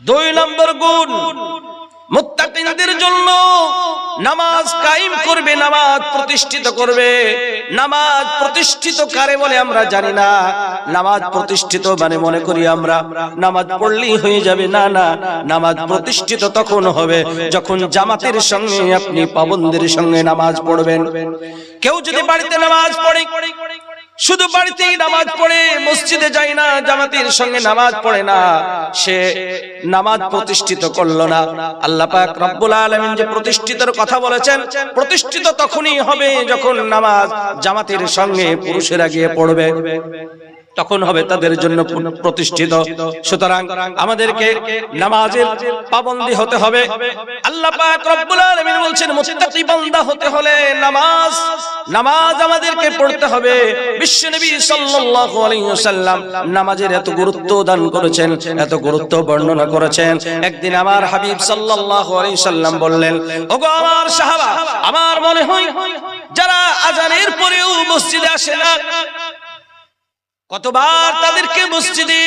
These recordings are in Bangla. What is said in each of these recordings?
দুই নম্বর গুণ, মুত্তাকিনদের জন্য নামাজ কায়েম করবে, নামাজ প্রতিষ্ঠিত করবে। নামাজ প্রতিষ্ঠিত কারে বলে আমরা জানি না। নামাজ প্রতিষ্ঠিত মানে মনে করি আমরা, নামাজ পড়লেই হয়ে যাবে। না না, নামাজ প্রতিষ্ঠিত তখন হবে যখন জামাতের সঙ্গে আপনি পাবনদের সঙ্গে নামাজ পড়বেন। কেউ যদি বাড়িতে নামাজ পড়ে শুধু বাড়িতেই নামাজ পড়ে, মসজিদে যায় না, জামাতের সঙ্গে নামাজ পড়ে না। সে নামাজ প্রতিষ্ঠিত করল না। আল্লাহ যে প্রতিষ্ঠিতের কথা বলেছেন, প্রতিষ্ঠিত তখনই হবে যখন নামাজ জামাতের সঙ্গে পুরুষেরা গিয়ে পড়বে। তখন হবে তাদের জন্য প্রতিষ্ঠিত। সুতরাং আমাদেরকে নামাজের পাবন্দি হতে হবে। আল্লাহ পাক রব্বুল আলামিন বলছেন মুত্তাকি বান্দা হতে হলে নামাজ নামাজ আমাদেরকে পড়তে হবে। বিশ্বনবী সাল্লাল্লাহু আলাইহি ওয়াসাল্লাম নামাজের এত গুরুত্ব দান করেছেন এত গুরুত্ব বর্ণনা করেছেন। একদিন আমার হাবিব সাল্লাল্লাহু আলাইহি সাল্লাম বললেন ওগো আমার সাহাবা আমার মনে হয় যারা আজানের পরেও মসজিদে আসে না কতবার তাদেরকে মসজিদে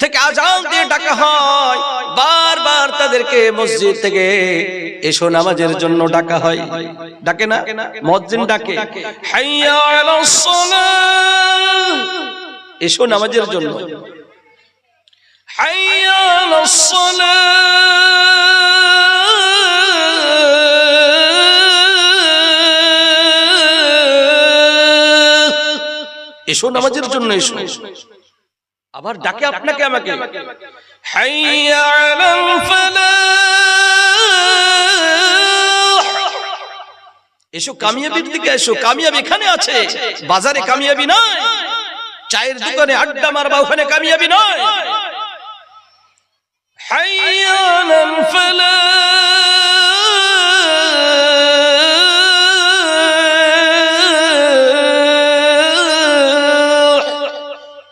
থেকে আজান দিয়ে ডাকা হয়, বারবার তাদেরকে মসজিদ থেকে এসো নামাজের জন্য ডাকা হয়। ডাকে না? মসজিদ ডাকে। এসো নামাজের জন্য। হাইয়া এসো নামাজের জন্য এসো। আবার ডাকে আপনাকে আমাকে। হাইয়া আলাল এসো কামিয়াবির দিকে এসো। কামিয়াবি এখানে আছে। বাজারে কামিয়াবি নয়। চায়ের দোকানে আড্ডা মারবা ওখানে কামিয়াবি নয়। হাইয়া আলাল ফালাহ।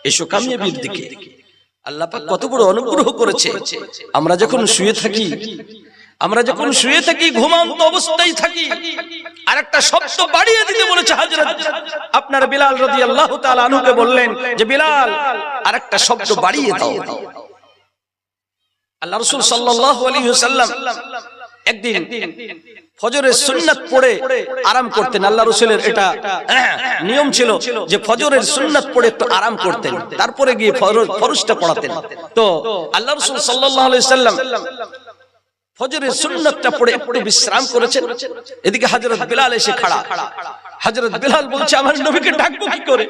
এসো কামিয়াবির দিকে। আল্লাহ পাক কত বড় অনুগ্রহ করেছে। আমরা যখন শুয়ে থাকি আমরা যখন শুয়ে থাকি ঘুমান্ত অবস্থায় থাকি। আর একটা শব্দ বাড়িয়ে দিতে বলেছে আপনার বিলাল রাদিয়াল্লাহু তাআলা আনহুকে বললেন যে বিলাল আর একটা শব্দ বাড়িয়ে দাও। আল্লাহ রসুল সাল্লাল্লাহু আলাইহি ওয়াসাল্লাম একদিন ফজরের সুন্নাত পড়ে আরাম করতেন। আল্লাহ রসুলের এটা হ্যাঁ, নিয়ম ছিল যে ফজরের সুন্নাত পড়ে একটু আরাম করতেন। তারপরে গিয়ে ফরজটা পড়াতেন। তো আল্লাহ রসুল সাল্লাম ফজরের সুন্নাতটা পড়ে একটু বিশ্রাম করেছেন। এদিকে হযরত বিলাল এসে খাড়া। হযরত বিলাল বলছে আমার নবীকে ডাকবো কি করে?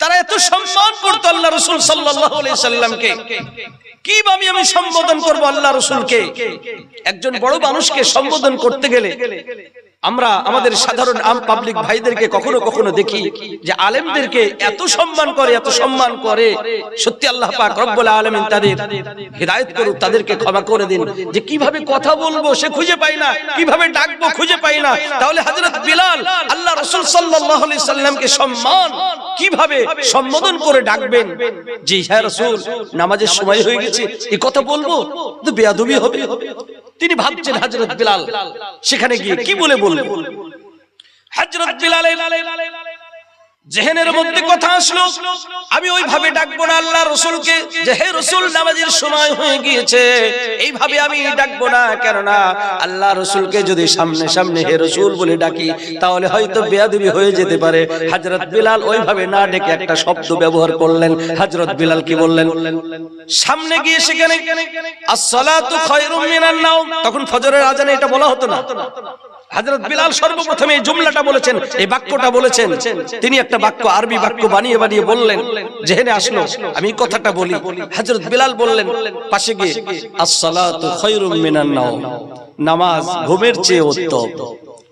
তারা এত সম্মান করতো আল্লাহ রসুল সাল্লামকে। কীভাবে আমি সম্বোধন আল্লাহ রসুলকে? একজন বড় মানুষকে সম্বোধন করতে গেলে আমরা আমাদের সাধারণ আম পাবলিক ভাইদেরকে কখনো কখনো দেখি যে আলেমদেরকে এত সম্মান করে, এত সম্মান করে। সত্যি আল্লাহ তাদের করুক, তাদেরকে ক্ষমা করে দিন। যে কীভাবে কথা বলব সে খুঁজে পাই না, কীভাবে ডাকবো খুঁজে পাই না। তাহলে হযরত বিলাল আল্লাহ রাসূল আলাইহি সাল্লামকে সম্মান কীভাবে সম্বোধন করে ডাকবেন। জি হ্যাঁ রসুল, নামাজের সময় হয়ে গেছে। এ কথা বলব? তো বেয়াদবি হবে। তিনি ভাবছেন হাজরত বিলাল। সেখানে গিয়ে কি বলে বলব? হাজরত বিলালের জেহেনের মধ্যে কথা আসলো। আমি ওইভাবে ডাকবো না আল্লাহ রসুলকে, যে হে রসুল, নামাজের সময় হয়ে গিয়েছে। এইভাবে আমি ডাকবো না, কেননা আল্লাহ রসুলকে যদি সামনে সামনে হে রসুল বলে ডাকি, তাহলে হয়তো বেয়াদবি হয়ে যেতে পারে। হজরত বিলাল ওইভাবে না ডেকে একটা শব্দ ব্যবহার করলেন। হাজরত বিলাল কি বললেন? সামনে গিয়ে সেখানে, আসসালাতু খায়রুম মিনান নাওম। তখন ফজরের আজানে এটা বলা হতো না। হযরত বিলাল সর্বপ্রথমে এই জুমলাটা বলেছেন, এই বাক্যটা বলেছেন। তিনি একটা বাক্য, আরবি বাক্য বানিয়ে বানিয়ে বললেন যেহেনে আসলো, আমি কথাটা বলি। হযরত বিলাল বললেন, পাশে গিয়ে, আসসালাতু খায়রুম মিনান নাওম, নামাজ ঘুমের চেয়ে উত্তম।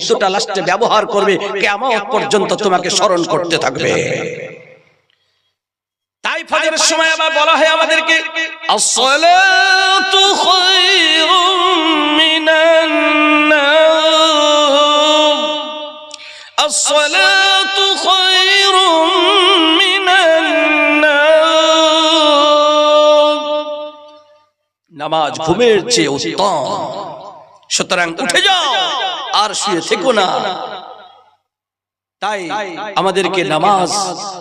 শব্দটা লাস্টে ব্যবহার করবে, কিয়ামত পর্যন্ত তোমাকে স্মরণ করতে থাকবে। তাই ফজরের সময় আবার বলা হয় আমাদেরকে নামাজ ঘুমের চেয়ে উত্তম। সুতরাং উঠে যাও। আর শুয়ে থেকো না। তাই আমাদেরকে নামাজ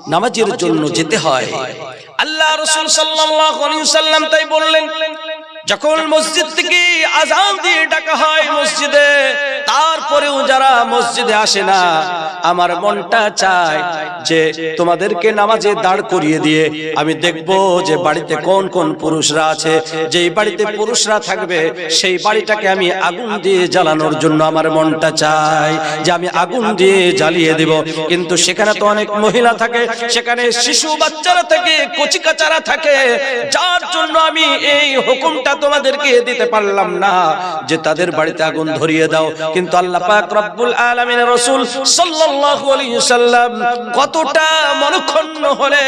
নামাজের জন্য যেতে হয়। আল্লাহ রসুল সাল্লাহ তাই বললেন যখন মসজিদ থেকে আজান দিয়ে ডাকা হয় মসজিদে তারপরেও যারা মসজিদে আসে না আমার মনটা চায় যে তোমাদেরকে নামাজে দাঁড় করিয়ে দিয়ে আমি দেখব যে বাড়িতে কোন কোন পুরুষরা আছে। যেই বাড়িতে পুরুষরা থাকবে সেই বাড়িটাকে আমি আগুন দিয়ে জ্বালানোর জন্য আমার মনটা চায় যে আমি আগুন দিয়ে জ্বালিয়ে দেব। কিন্তু সেখানে তো অনেক মহিলা থাকে সেখানে শিশু বাচ্চারা থাকে কচিকাচারা থাকে। যার জন্য আমি এই হুকুমটা তোমাদেরকে দিতে পারলাম না, যে তাদের বাড়িতে আগুন ধরিয়ে দাও। কিন্তু আল্লাহ পাক রব্বুল আলামিন রাসূল সাল্লাল্লাহু আলাইহি সাল্লাম কতটা মনক্ষুণ্ণ হলে,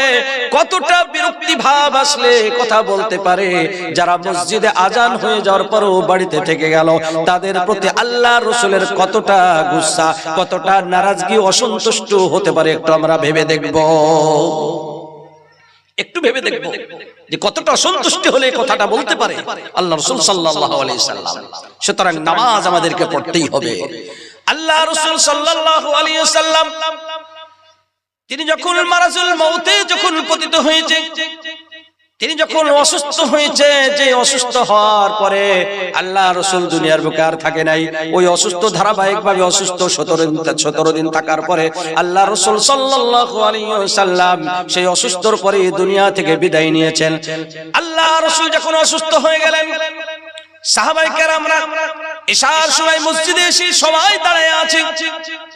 কতটা বিরক্তি ভাব আসলে কথা বলতে পারে। যারা মসজিদে আজান হয়ে যাওয়ার পরও বাড়িতে থেকে গেল, তাদের প্রতি আল্লাহ রসুলের কতটা গুসা, কতটা নারাজগি, অসন্তুষ্ট হতে পারে একটু আমরা ভেবে দেখব। একটু ভেবে দেখব যে কতটা সন্তুষ্টি হলে কথাটা বলতে পারে আল্লাহ রসুল সাল্লাহ আলাইসাল্লাম সুতরাং নামাজ আমাদেরকে পড়তেই হবে। আল্লাহ রসুল সাল্লাহ আলিয়াল্লাম তিনি যখন মারাজুল মৌতে যখন পতিত হয়েছে তিনি যখন অসুস্থ হয়েছে, যে অসুস্থ হওয়ার পরে আল্লাহ রসুল দুনিয়ার বুকে আর থাকে নাই। ওই অসুস্থ ধারাবাহিক ভাবে অসুস্থ সতেরো দিন সতেরো দিন থাকার পরে আল্লাহ রসুল সাল্লাম সেই অসুস্থর পরে দুনিয়া থেকে বিদায় নিয়েছেন। আল্লাহ রসুল যখন অসুস্থ হয়ে গেলেন, সাহাবাই কেরামরা ঈশার সময় মসজিদে এসে সবাই দাঁড়ায় আছে।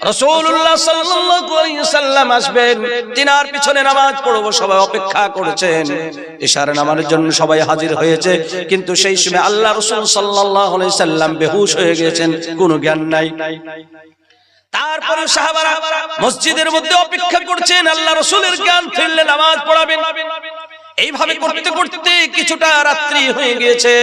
রাসূলুল্লাহ সাল্লাল্লাহু আলাইহি সাল্লাম আসবেন। তিনার পিছনে নামাজ পড়ব সবাই অপেক্ষা করেছেন। ঈশার নামাজের জন্য সবাই হাজির হয়েছে। কিন্তু সেই সময় আল্লাহ রাসূল সাল্লাল্লাহু আলাইহি সাল্লাম বেহুশ হয়ে গেছেন কোনো জ্ঞান নাই। তারপরে সাহাবারা মসজিদের মধ্যে অপেক্ষা করছেন আল্লাহ রসুলের জ্ঞান ফিরলে নামাজ পড়াবেন। এইভাবে করতে করতে কিছুটা রাত্রি হয়ে গিয়েছে।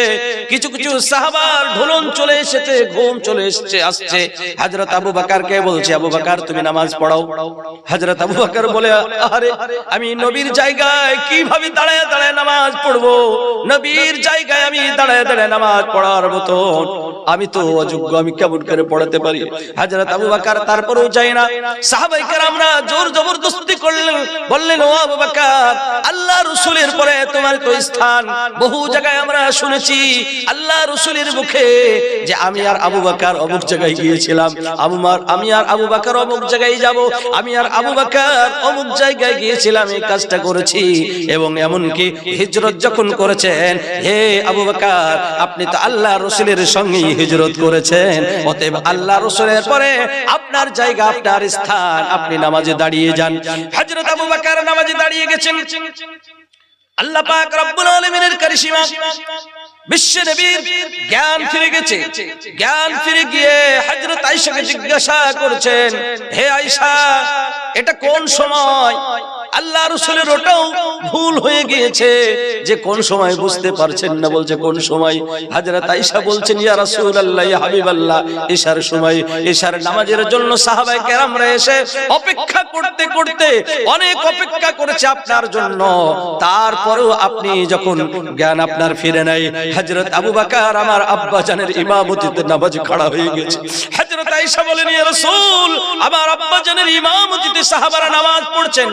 কিছু কিছু সাহাবার ঢোলন চলে এসেছে ঘুম চলে এসেছে আসছে। হযরত আবু বকরকে বলছে আবু বকর তুমি নামাজ পড়াও। হযরত আবু বকর বলে আরে আমি নবীর জায়গায় কীভাবে দাঁড়ায় দাঁড়ায় নামাজ পড়ব? নবীর জায়গায় আমি দাঁড়ায় দাঁড়ায় নামাজ পড়ার মতো আমি তো অযোগ্য আমি কেমন করে পড়াতে পারি? হযরত আবু বকর তারপরেও যাই না। সাহাবাই কেরামরা জোর জবরদস্তি করলেন। বললেন ও আবু বকর আল্লাহ রাসূলের পরে তোমার তো স্থান বহু জায়গায় আমরা শুনেছি আল্লাহ রাসূলের মুখে যে আমি আর আবু বকর অমুক জায়গায় গিয়েছিলাম। আবু মার, আমি আর আবু বকর অমুক জায়গায় যাব। আমি আর আবু বকর অমুক জায়গায় গিয়েছিলাম, এই কাজটা করেছি। এবং এমন কি হিজরত যখন করেছেন, হে আবু বকর, আপনি তো আল্লাহ রাসূলের সঙ্গে হিজরত করেছেন। অতএব আল্লাহ রাসূলের পরে আপনার জায়গা, আপনার স্থান, আপনি নামাজে দাঁড়িয়ে যান। হযরত আবু বকর নামাজে দাঁড়িয়ে গেছেন। আল্লাহ পাক রব্বুল আলামিনের কারিশমা। বিশ্ব নবীর জ্ঞান ফিরে গেছে। জ্ঞান ফিরে গিয়ে হযরত আয়েশাকে জিজ্ঞাসা করছেন, হে আয়েশা এটা কোন সময়? আল্লাহ রসুলের ওটাও ভুল হয়ে গিয়েছে যে কোন সময় বুঝতে পারছেন না বলছে কোন সময়? হাজরত আয়েশা বলছেন, ইয়া রাসূলুল্লাহ, ইয়া হাবিবাল্লাহ। এশার সময় এশার নামাজের জন্য সাহাবায়ে কেরামরা এসে অপেক্ষা করতে করতে অনেক অপেক্ষা করেছে আপনার জন্য। তারপরেও আপনি যখন জ্ঞান আপনার ফিরে নাই হযরত আবু বকর, আমার আব্বা জানের ইমামতিতে নামাজ খাড়া হয়ে গেছে। হযরত আয়েশা বলেন ইয়া রাসূল, আমার ইমামতিতে সাহাবারা নামাজ পড়ছেন।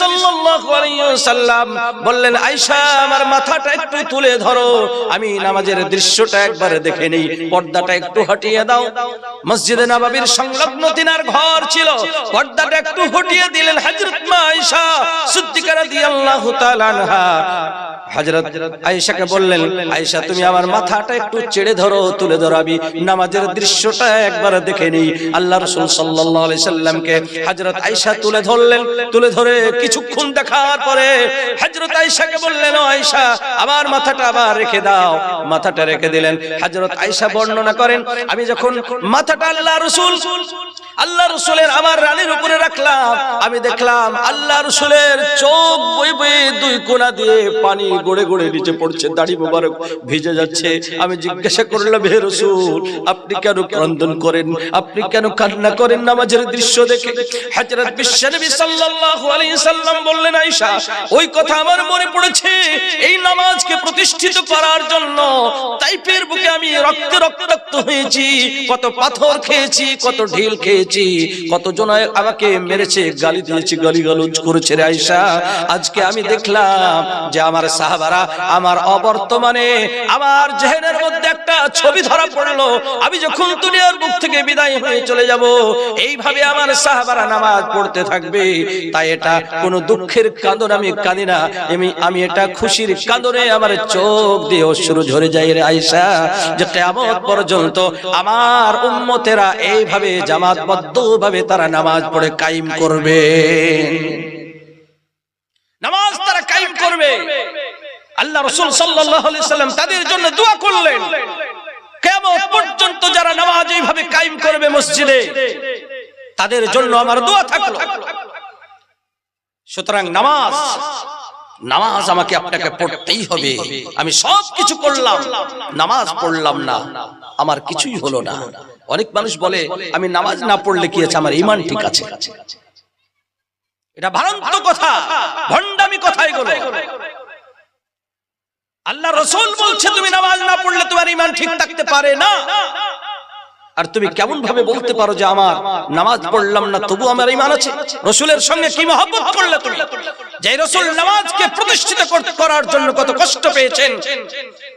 সাল্লাল্লাহু আলাইহি ওয়াসাল্লাম বললেন, আয়েশা, আমার মাথাটা একটু তুলে ধরো। আমি নামাজের দৃশ্যটা একবার দেখে নেই। পর্দাটা একটু হটিয়ে দাও। মসজিদে নববীর সংলগ্ন তিনার ঘর ছিল। পর্দাটা একটু হটিয়ে দিলেন হযরত মা আয়েশা সিদ্দিকা রাদিয়াল্লাহু তাআলা আনহা। হযরত আয়েশাকে বললেন, আয়েশা, তুমি আমার মাথাটা একটু চেড়ে ধরো, তুলে ধরো। আমি নামাজের দৃশ্যটা একবার দেখে নেই। আল্লাহ রাসূল আলাইহি সাল্লামকে হযরত আয়েশা তুলে ধরলেন। তুলে ধরে কিছুক্ষণ দেখার পরে হযরত আয়েশাকে বললেন, ও আয়েশা, আমার মাথাটা আবার রেখে দাও। মাথাটা রেখে দিলেন। হযরত আয়েশা বর্ণনা করেন, আমি যখন মাথাটা আল্লাহ রাসূল, আল্লাহ রসুলের আমার রানীর উপরে রাখলাম, আমি দেখলাম আল্লাহ রসুলের চোখ বই বই দুই কোনা দিয়ে পানি গড়ে গড়ে নিচে পড়ছে, দাড়ি মোবারক ভিজে যাচ্ছে। আমি জিজ্ঞাসা করলাম, হে রসুল, আপনি কেন ক্রন্দন করেন। আপনি কেন কান্না করেন? নামাজের দৃশ্য দেখে হযরত বিশ্বনবী সাল্লাল্লাহু আলাইহি সাল্লাম বললেন, আয়েশা, ওই কথা আমার মনে পড়েছে। এই নামাজকে প্রতিষ্ঠিত করার জন্য তাইপের বুকে আমি রক্তে রক্তাক্ত হয়েছি। কত পাথর খেয়েছি, কত ঢিল খেয়েছি। কত জন আমাকে মেরেছে, গালি দিয়েছে গালি গালুজ করেছে রে আয়েশা। আজকে আমি দেখলাম যে আমার সাহাবারা আমার অবর্তমানে আমার জেহেনের মধ্যে একটা ছবি ধরা পড়ল। আমি যখন দুনিয়ার মুখ থেকে বিদায় হয়ে চলে যাব। এইভাবে আমার সাহাবারা নামাজ পড়তে থাকবে। তাই এটা কোনো দুঃখের কাঁদন আমি কাঁদি না। আমি আমি এটা খুশির কাঁদনে আমার চোখ দিয়ে অশ্রু ঝরে যায় রে আয়েশা। যে কিয়ামত পর্যন্ত আমার উম্মতেরা এইভাবে জামাতবদ্ধ ভাবে তারা নামাজ পড়ে কায়েম করবে। নামাজ তারা কায়েম করবে। আল্লাহ রসুল আলাইহি সাল্লাম তাদের জন্য দোয়া করলেন। কিয়ামত পর্যন্ত যারা নামাজ এইভাবে কায়েম করবে মসজিদে, তাদের জন্য আমার দোয়া থাকল। সুতরাং নামাজ নামাজ আমাকে আপনাকে পড়তেই হবে। আমি সব কিছু করলাম, নামাজ পড়লাম না। আমার কিছুই হলো না। অনেক মানুষ বলে, আমি নামাজ না পড়লে কি আছে? আমার ইমান ঠিক আছে। এটা ভারন্ত কথা, ভণ্ডামি কথা এগুলো আল্লাহ রসুল বলছে, তুমি নামাজ না পড়লে তোমার ইমান ঠিক থাকতে পারে না। আর তুমি কেমন ভাবে বলতে পারো যে আমার নামাজ পড়লাম না তবু আমার ইমান আছে? রসুলের সঙ্গে কি মহব্বত করলে তুমি? যে রসুল নামাজকে প্রতিষ্ঠিত করার জন্য কত কষ্ট পেয়েছেন,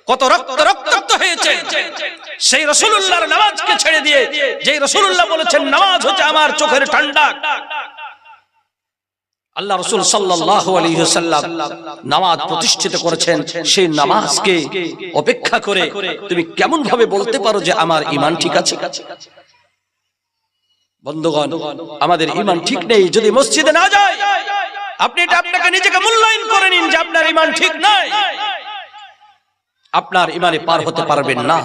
কত রক্ত রক্তাক্ত হয়েছে সেই রসুল্লাহর নামাজকে ছেড়ে দিয়ে যে রসুল্লাহ বলেছেন, নামাজ হচ্ছে আমার চোখের ঠান্ডা। আল্লাহ রসুল সাল্লাল্লাহু আলাইহি নামাজ প্রতিষ্ঠিত করেছেন। সেই নামাজকে অপেক্ষা করে তুমি কেমন ভাবে বলতে পারো যে আমার ঈমান ঠিক আছে? বন্ধুগণ, আমাদের ইমান ঠিক নেই। যদি মসজিদে না যায়, আপনি এটা আপনাকে নিজেকে মূল্যায়ন করে নিন যে আপনার ইমান ঠিক নাই। আপনার ঈমানে পার হতে পারবেন না।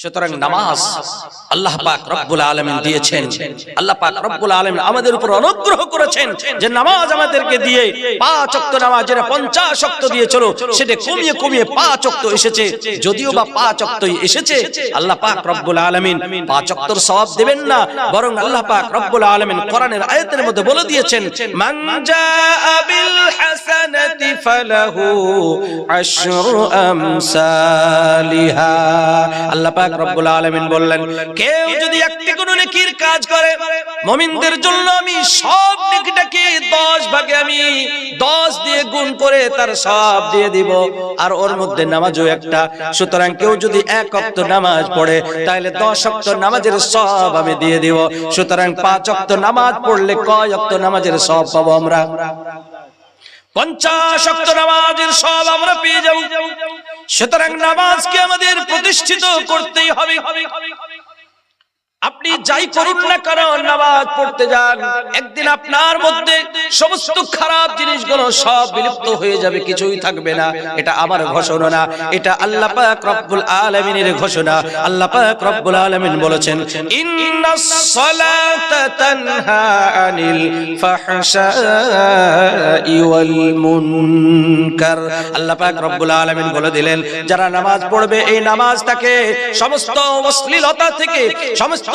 সুতরাং নামাজ আল্লাহ পাক রব্বুল আলামিন দিয়েছেন। আল্লাহ পাক রব্বুল আলামিন আমাদের উপর অনুগ্রহ করেছেন যে নামাজ আমাদেরকে দিয়ে পাঁচ ওয়াক্ত নামাজ যেটা পঞ্চাশ ওয়াক্ত দিয়েছিল সেটা কমিয়ে কমিয়ে পাঁচ ওয়াক্ত এসেছে। যদিও বা পাঁচ ওয়াক্তই এসেছে আল্লাহ পাক রব্বুল আলামিন পাঁচ ওয়াক্তর সওয়াব দেবেন না বরং আল্লাহ পাক রব্বুল আলামিন কোরআনের আয়াতের মধ্যে বলে দিয়েছেন মান জাআ বিল হাসানাতি ফালাহু আশরু আমসালিহা। আল্লাহ পাক রব্বুল আলামিন বললেন, কেউ যদি একটি কোনো নেকির কাজ করে, মুমিনদের জন্য আমি সব নেকিটাকে 10 ভাগে আমি 10 দিয়ে গুণ করে তার সব দিয়ে দিব, আর ওর মধ্যে নামাজও একটা। সুতরাং কেউ যদি এক ওয়াক্ত নামাজ পড়ে তাহলে 10 ওয়াক্ত নামাজের সব আমি দিয়ে দিব। সুতরাং পাঁচ ওয়াক্ত নামাজ পড়লে কয় ওয়াক্ত নামাজের সব পাবো আমরা? পঞ্চাশ অক্ত নামাজের সব আমরা পেয়ে যাব। সুতরাং নামাজকে আমাদের প্রতিষ্ঠিত করতেই হবে। আপনি যাই করুন না কেন নামাজ পড়তে যান, একদিন আপনার মধ্যে সমস্ত খারাপ জিনিসগুলো সব বিলুপ্ত হয়ে যাবে, কিছুই থাকবে না। এটা আমার ঘোষণা না, এটা আল্লাহ পাক রব্বুল আলামিনের ঘোষণা। আল্লাহ পাক রব্বুল আলামিন বলেছেন ইন্নাস সালাতা তানহা আনিল ফাহশাই ওয়াল মুনকার। আল্লাহ পাক রব্বুল আলামিন বলে দিলেন, যারা নামাজ পড়বে, এই নামাজটাকে সমস্ত অশ্লীলতা থেকে, সমস্ত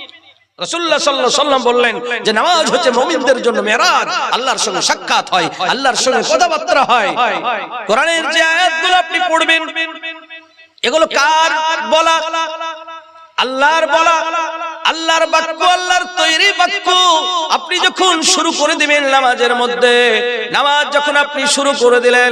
আপনি যখন শুরু করে দিবেন নামাজের মধ্যে নামাজ যখন আপনি শুরু করে দিলেন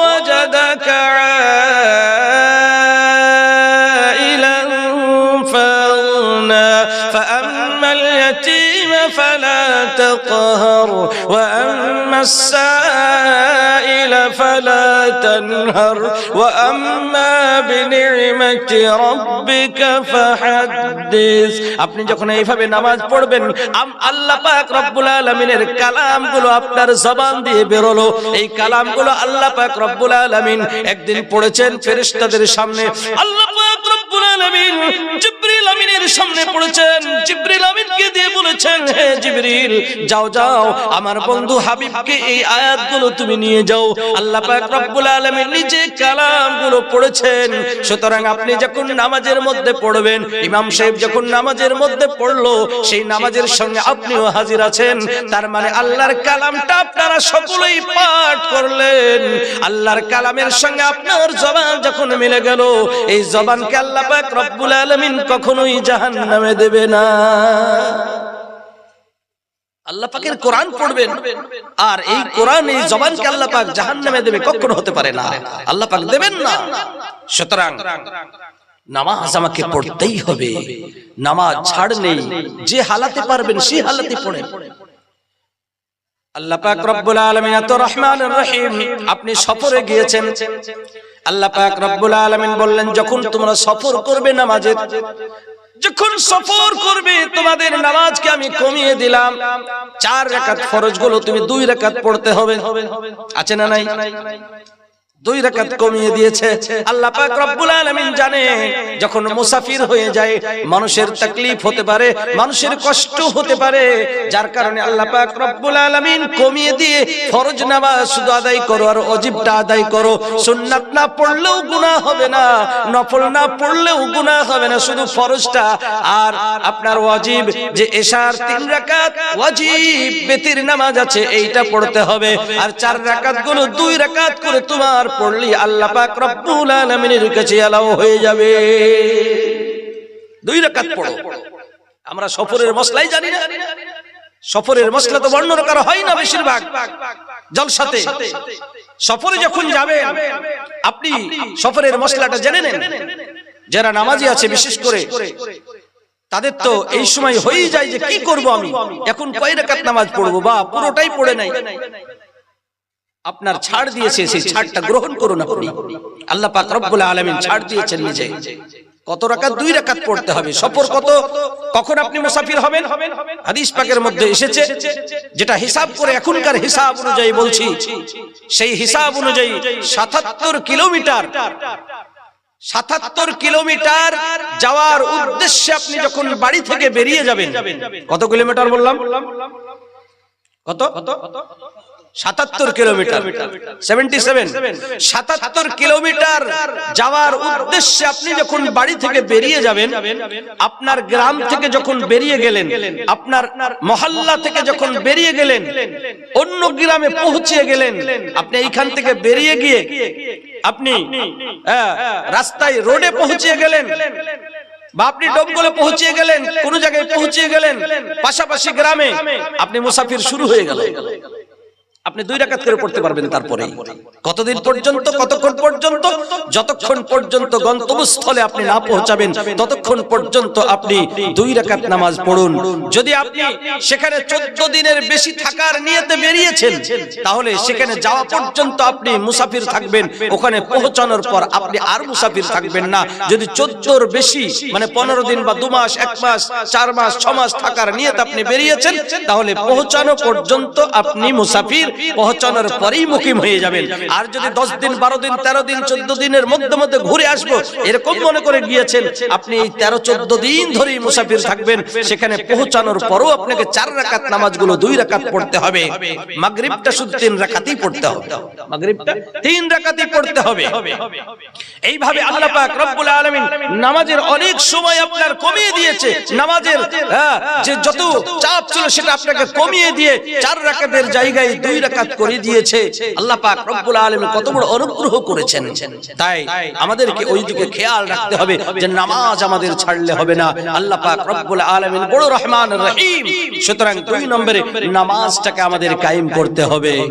تقهر وأما السائل فلا تنهر وأما بنعمة ربك فحدث আপনি যখন এইভাবে নামাজ পড়বেন আম- আল্লাহ পাক রব্বুল আলামিনের কালামগুলো আপনার জবান দিয়ে বেরোলো এই কালামগুলো আল্লাহ পাক রব্বুল আলামিন একদিন পড়েছেন ফেরেশতাদের সামনে আল্লাহ পাক রব্বুল আলামিন সুতরাং আপনি যখন নামাজের মধ্যে পড়বেন, ইমাম সাহেব যখন নামাজের মধ্যে পড়ল, সেই নামাজের সঙ্গে আপনিও হাজির আছেন। তার মানে আল্লাহর কালামটা আপনারা সকলেই পাঠ করলেন। আল্লাহর কালামের সঙ্গে আপনার জবান যখন মিলে গেল, এই জবানকে আল্লাহ রব্বুল আলামিন কখনোই জাহান্নামে দেবে না। আল্লাহ পাকের কোরআন পড়বেন আর এই কোরআন এই জবানকে আল্লাহ পাক জাহান্নামে দেবে কখনো হতে পারে না। আল্লাহ পাক দেবেন না। সুতরাং নামাজ আমাকে পড়তেই হবে। নামাজ ছাড় নেই। যে হালাতে পারবেন সেই হালাতে পড়েন আল্লাহ পাক রব্বুল আলামিন এত রহমানুর রহিম। আপনি সফরে গিয়েছেন। আল্লাহ পাক রব্বুল আলামিন বললেন, যখন তোমরা সফর করবে নামাজের, যখন সফর করবে, তোমাদের নামাজকে আমি কমিয়ে দিলাম। চার রাকাত ফরজগুলো তুমি দুই রাকাত পড়তে হবে। আছে না নাই? দুই রাকাত কমিয়ে দিয়েছে। আল্লাহ পাক রব্বুল আলামিন জানে যখন মুসাফির হয়ে যায় মানুষের তাকলিফ হতে পারে মানুষের কষ্ট হতে পারে যার কারণে আল্লাহ পাক রব্বুল আলামিন কমিয়ে দিয়ে ফরজ নামাজ শুধু আদায় করো আর অজিবটা আদায় করো সুন্নাত না পড়লেও গুনাহ হবে না নফল না পড়লেও গুনাহ হবে না শুধু ফরজটা আর আপনার ওয়াজিব যে এশার তিন রাকাত ওয়াজিব বেতির নামাজ আছে এইটা পড়তে হবে আর চার রাকাতগুলো দুই রাকাত করে তোমার পড়লি আল্লাহ পাক রব্বুল আলামিনের কাছে এলাও হয়ে যাবে। দুই রাকাত পড়ো। আমরা সফরের মশলাই জানি না। সফরের মশলা তো বর্ণনা করা হয় না বেশিরভাগ। জলসাতে। সফরে যখন যাবেন, আপনি সফরের মশলাটা জেনে নেন। যারা নামাজি আছে, বিশেষ করে, তাদের তো এই সময় হয়েই যায় যে কি করব আমি? এখন কয় রাকাত নামাজ পড়ব? বা পুরোটাই পড়ে নাই। আপনার ছাড় দিয়েছে সেই ছাড়টা গ্রহণ করুন আপনি। আল্লাহ পাক রব্বুল আলামিন ছাড় দিয়েছেন নিজে। কত রাকাত দুই রাকাত পড়তে হবে? সফর কত? কখন আপনি মুসাফির হবেন? হাদিস পাকের মধ্যে এসেছে যেটা হিসাব করে এখনকার হিসাব অনুযায়ী বলছি। সেই হিসাব অনুযায়ী সাতাত্তর কিলোমিটার। সাতাত্তর কিলোমিটার যাওয়ার উদ্দেশ্যে আপনি যখন বাড়ি থেকে বেরিয়ে যাবেন কত কিলোমিটার বললাম? কত? সাতাত্তর কিলোমিটার। সেভেন্টি সেভেন সাতাত্তর কিলোমিটার যাওয়ার উদ্দেশ্যে আপনি যখন বাড়ি থেকে বেরিয়ে যাবেন, আপনার গ্রাম থেকে যখন বেরিয়ে গেলেন, আপনার মহল্লা থেকে যখন বেরিয়ে গেলেন, অন্য গ্রামে পৌঁছে গেলেন, আপনি এইখান থেকে বেরিয়ে গিয়ে আপনি রাস্তায় রোডে পৌঁছে গেলেন বা আপনি ডোমগলে পৌঁছে গেলেন, কোন জায়গায় পৌঁছে গেলেন, পাশাপাশি গ্রামে আপনি মুসাফির শুরু হয়ে গেল। আপনি দুই রাকাত করে পড়তে পারবেন তারপরে। কতদিন পর্যন্ত কতক্ষণ পর্যন্ত যতক্ষণ পর্যন্ত গন্তব্যস্থলে আপনি না পৌঁছাবেন ততক্ষণ পর্যন্ত আপনি দুই রাকাত নামাজ পড়ুন। যদি আপনি সেখানে চোদ্দ দিনের বেশি থাকার নিয়েতে বেরিয়েছেন তাহলে সেখানে যাওয়া পর্যন্ত আপনি মুসাফির থাকবেন ওখানে পৌঁছানোর পর আপনি আর মুসাফির থাকবেন না। যদি চোদ্দোর বেশি মানে পনেরো দিন বা দু মাস এক মাস চার মাস ছ মাস থাকার নিয়ত আপনি বেরিয়েছেন তাহলে পৌঁছানো পর্যন্ত আপনি মুসাফির পৌঁছানোর পরেই মুকিম হয়ে যাবেন। আর যদি দশ দিন বারো দিন তেরো দিন চোদ্দ দিনের মধ্যে মধ্যে ঘুরে আসব এরকম মনে করে গিয়েছেন আপনি এই তেরো চোদ্দ দিন ধরেই মুসাফির থাকবেন সেখানে পৌঁছানোর পরও আপনাকে চার রাকাত নামাজগুলো দুই রাকাত পড়তে হবে। মাগরিবটা শুধু তিন রাকাতই পড়তে হবে। তিন পড়তে হবে। এইভাবে আল্লাহ পাক রব্বুল নামাজের অনেক সময় আপনার কমিয়ে দিয়েছে। নামাজের হ্যাঁ, যে যত চাপ ছিল সেটা আপনাকে কমিয়ে দিয়ে চার রাকাতের জায়গায় দুই করে দিয়েছে। আল্লাহ পাক রব্বুল আলামিন কত বড় অনুগ্রহ করেছেন। তাই আমাদেরকে ওই দিকে খেয়াল রাখতে হবে যে নামাজ আমাদের ছাড়লে হবে না। আল্লাহ পাক রব্বুল আলমিন বড় রহমান রহিম। সুতরাং দুই নম্বরে নামাজটাকে আমাদের কায়েম করতে হবে।